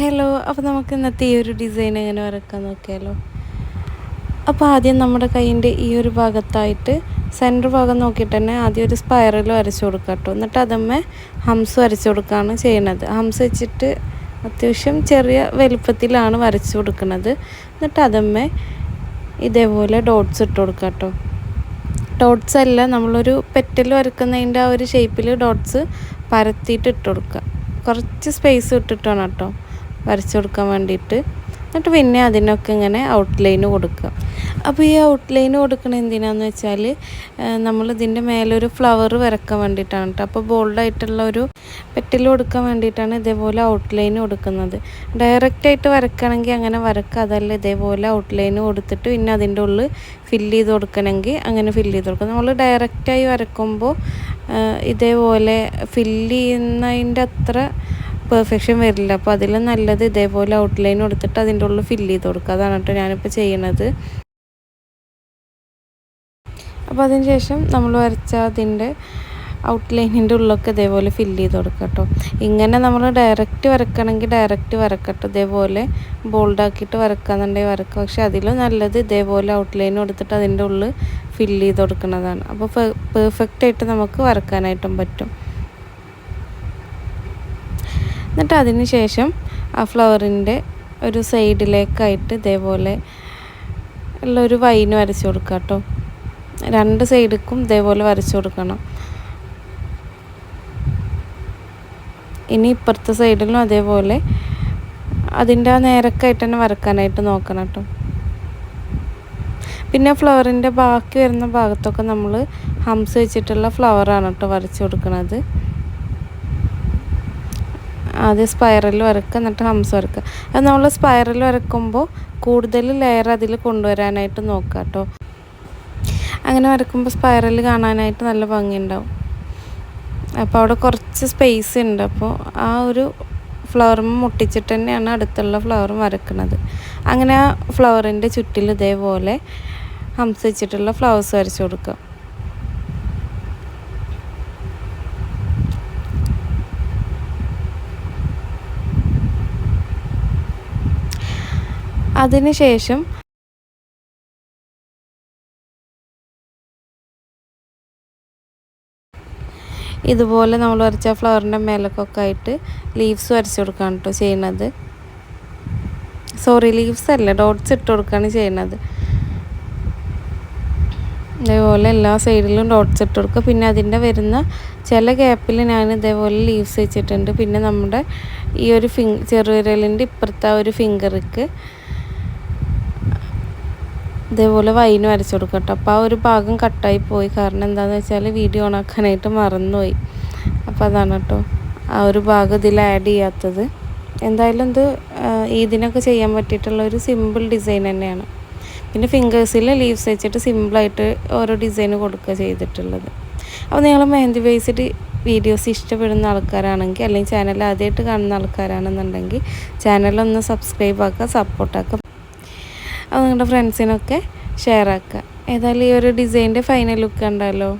Hello അപ്പോൾ നമുക്ക് ഇന്നത്തെ ഈ ഒരു ഡിസൈൻ എങ്ങനെ വരക്കാൻ നോക്കിയാലോ? അപ്പോൾ ആദ്യം നമ്മുടെ കൈയിന്റെ ഈ ഒരു ഭാഗത്തായിട്ട് സെന്റർ ഭാഗം നോക്കിയിട്ട് തന്നെ ആദ്യം ഒരു സ്പൈറൽ വരച്ചു കൊടുക്കുക കേട്ടോ. എന്നിട്ട് അതമ്മേ ഹംസ് വരച്ചു കൊടുക്കുകയാണ് ചെയ്യുന്നത്. ഹംസ് വെച്ചിട്ട് അത്യാവശ്യം ചെറിയ വലുപ്പത്തിലാണ് വരച്ചു കൊടുക്കുന്നത്. എന്നിട്ട് അതമ്മേ ഇതേപോലെ ഡോട്ട്സ് ഇട്ട് കൊടുക്കുക കേട്ടോ. ഡോട്ട്സ് അല്ല നമ്മളൊരു പെറ്റൽ വരക്കുന്നതിന്റെ ആ ഒരു ഷേപ്പിൽ ഡോട്ട്സ് പരത്തിയിട്ട് ഇട്ട് കൊടുക്കുക. കുറച്ച് സ്പേസ് ഇട്ടിട്ടാണ് കേട്ടോ. വരച്ചു കൊടുക്കാൻ വേണ്ടിയിട്ട്. എന്നിട്ട് പിന്നെ അതിനൊക്കെ ഇങ്ങനെ ഔട്ട്ലൈന് കൊടുക്കുക. അപ്പോൾ ഈ ഔട്ട്ലൈന് കൊടുക്കണ എന്തിനാന്ന് വെച്ചാൽ നമ്മൾ ഇതിന്റെ മേലൊരു ഫ്ലവർ വരക്കാൻ വേണ്ടിയിട്ടാണ് കേട്ടോ അപ്പോൾ ബോൾഡായിട്ടുള്ള ഒരു പെറ്റിൽ കൊടുക്കാൻ വേണ്ടിയിട്ടാണ് ഇതേപോലെ ഔട്ട്ലൈൻ കൊടുക്കുന്നത്. ഡയറക്റ്റായിട്ട് വരക്കണമെങ്കിൽ അങ്ങനെ വരക്കുക അതല്ല ഇതേപോലെ ഔട്ട്ലൈൻ കൊടുത്തിട്ട് പിന്നെ അതിന്റെ ഉള്ളിൽ ഫില്ല് ചെയ്ത് കൊടുക്കണമെങ്കിൽ അങ്ങനെ ഫില്ല് ചെയ്ത് കൊടുക്കുക. നമ്മൾ ഡയറക്റ്റായി വരക്കുമ്പോൾ ഇതേപോലെ ഫില്ല് ചെയ്യുന്നതിന്റെ അത്ര പെർഫെക്ഷൻ വരില്ല. അപ്പോൾ അതിൽ നല്ലത് ഇതേപോലെ ഔട്ട്ലൈൻ കൊടുത്തിട്ട് അതിന്റെ ഉള്ളിൽ ഫില്ല് ചെയ്ത് കൊടുക്കുക. അതാണ് കേട്ടോ ഞാനിപ്പോൾ ചെയ്യണത്. അപ്പോൾ അതിന് ശേഷം നമ്മൾ വരച്ച അതിന്റെ ഔട്ട്ലൈനിന്റെ ഉള്ളൊക്കെ ഇതേപോലെ ഫില്ല് ചെയ്ത് കൊടുക്കുക കേട്ടോ. ഇങ്ങനെ നമ്മൾ ഡയറക്റ്റ് വരക്കണമെങ്കിൽ ഡയറക്റ്റ് വരക്കട്ടോ ഇതേപോലെ ബോൾഡാക്കിയിട്ട് വരക്കാന്നുണ്ടെങ്കിൽ വരക്കുക പക്ഷെ അതിൽ നല്ലത് ഇതേപോലെ ഔട്ട്ലൈൻ കൊടുത്തിട്ട് അതിന്റെ ഉള്ളിൽ ഫില്ല് ചെയ്ത് കൊടുക്കുന്നതാണ്. അപ്പോൾ പെർഫെക്റ്റ് ആയിട്ട് നമുക്ക് വരക്കാനായിട്ടും പറ്റും. എന്നിട്ട് അതിന് ശേഷം ആ ഫ്ലവറിന്റെ ഒരു സൈഡിലേക്കായിട്ട് ഇതേപോലെ ഉള്ള ഒരു വൈന് വരച്ചു കൊടുക്കുക കേട്ടോ. രണ്ട് സൈഡിക്കും ഇതേപോലെ വരച്ചു കൊടുക്കണം. ഇനി ഇപ്പുറത്തെ സൈഡിലും അതേപോലെ അതിന്റെ ആ നേരക്കായിട്ട് തന്നെ വരക്കാനായിട്ട് നോക്കണം കേട്ടോ. പിന്നെ ഫ്ലവറിന്റെ ബാക്കി വരുന്ന ഭാഗത്തൊക്കെ നമ്മൾ ഹംസ് വെച്ചിട്ടുള്ള ഫ്ലവറാണ് കേട്ടോ വരച്ചു കൊടുക്കുന്നത് ആദ്യം സ്പൈറൽ വരക്കുക എന്നിട്ട് ഹംസ് വരക്കുക അത് നമ്മൾ സ്പൈറൽ വരക്കുമ്പോൾ കൂടുതൽ ലെയർ അതിൽ കൊണ്ടുവരാനായിട്ട് നോക്കുക കേട്ടോ അങ്ങനെ വരക്കുമ്പോൾ സ്പൈറൽ കാണാനായിട്ട് നല്ല ഭംഗിയുണ്ടാവും. അപ്പോൾ അവിടെ കുറച്ച് സ്പേസ് ഉണ്ട്. അപ്പോൾ ആ ഒരു ഫ്ലവറും മുട്ടിച്ചിട്ട് തന്നെയാണ് അടുത്തുള്ള ഫ്ലവറും വരക്കുന്നത്. അങ്ങനെ ആ ഫ്ലവറിന്റെ ചുറ്റിൽ ഇതേപോലെ ഹംസ് വെച്ചിട്ടുള്ള ഫ്ലവേഴ്സ് വരച്ചു കൊടുക്കുക. അതിനുശേഷം ഇതുപോലെ നമ്മൾ വരച്ച ഫ്ലവറിന്റെ മേലക്കൊക്കെ ആയിട്ട് ലീവ്സ് വരച്ച് കൊടുക്കുകയാണ് കേട്ടോ ചെയ്യുന്നത് സോറി ലീവ്സ് അല്ല ഡോട്ട്സ് ഇട്ട് കൊടുക്കുകയാണ് ചെയ്യുന്നത് ഇതേപോലെ എല്ലാ സൈഡിലും ഡോട്ട്സ് ഇട്ട് കൊടുക്കുക. പിന്നെ അതിന്റെ വരുന്ന ചില ഗ്യാപ്പിൽ ഞാൻ ഇതേപോലെ ലീവ്സ് വെച്ചിട്ടുണ്ട്. പിന്നെ നമ്മുടെ ഈ ഒരു ഫിങ് ചെറുവിരലിന്റെ ഇപ്പുറത്തെ ആ ഒരു ഫിംഗർക്ക് ഇതേപോലെ വൈന് വരച്ചു കൊടുക്കുക കേട്ടോ അപ്പോൾ ആ ഒരു ഭാഗം കട്ടായി പോയി. കാരണം എന്താണെന്ന് വെച്ചാൽ വീഡിയോ ഓണാക്കാനായിട്ട് മറന്നുപോയി. അപ്പോൾ അതാണ് കേട്ടോ ആ ഒരു ഭാഗം ഇതിൽ ആഡ് ചെയ്യാത്തത്. എന്തായാലും ഇത് ഇതിനൊക്കെ ചെയ്യാൻ പറ്റിയിട്ടുള്ള ഒരു സിമ്പിൾ ഡിസൈൻ തന്നെയാണ്. പിന്നെ ഫിംഗേഴ്സിൽ ലീവ്സ് വെച്ചിട്ട് സിമ്പിളായിട്ട് ഓരോ ഡിസൈൻ കൊടുക്കുക ചെയ്തിട്ടുള്ളത്. അപ്പോൾ നിങ്ങൾ മെഹന്തി ബേസ്ഡ് വീഡിയോസ് ഇഷ്ടപ്പെടുന്ന ആൾക്കാരാണെങ്കിൽ അല്ലെങ്കിൽ ചാനൽ ആദ്യമായിട്ട് കാണുന്ന ആൾക്കാരാണെന്നുണ്ടെങ്കിൽ ചാനലൊന്ന് സബ്സ്ക്രൈബ് ആക്കുക സപ്പോർട്ടാക്കുക അത് നിങ്ങളുടെ ഫ്രണ്ട്സിനൊക്കെ ഷെയർ ആക്കുക. ഏതായാലും ഈ ഒരു ഡിസൈന്റെ ഫൈനൽ ലുക്ക് ഉണ്ടല്ലോ